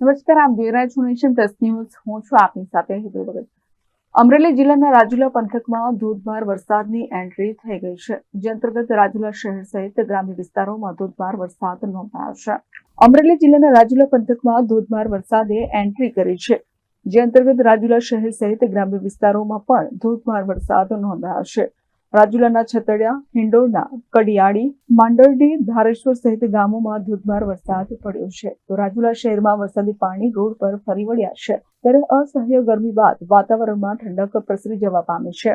નમસ્કાર, આપ જોઈ રહ્યા છો નેશન પ્લસ ન્યૂઝ. હું છું આપની સાથે હિતલ ભગત. અમરેલી જિલ્લાના રાજુલા પંથકમાં ધોધમાર વરસાદની એન્ટ્રી થઈ ગઈ છે. જે અંતર્ગત રાજુલા શહેર સહિત ગ્રામ્ય વિસ્તારોમાં ધોધમાર વરસાદ નોંધાયો છે. અમરેલી જિલ્લાના રાજુલા પંથકમાં ધોધમાર વરસાદે એન્ટ્રી કરી છે. જે અંતર્ગત રાજુલા શહેર સહિત ગ્રામ્ય વિસ્તારોમાં પણ ધોધમાર વરસાદ નોંધાયો છે. રાજુલાના છતડિયા, હિંડોળના કડિયાળી માંડરડી ધારેશ્વર સહિત ગામોમાં ધોધમાર વરસાદ પડ્યો છે. તો રાજુલા શહેરમાં વરસાદી પાણી રોડ પર ફરી વળ્યા છે. ત્યારે અસહ્ય ગરમી બાદ વાતાવરણમાં ઠંડક પ્રસરી જવા પામી છે.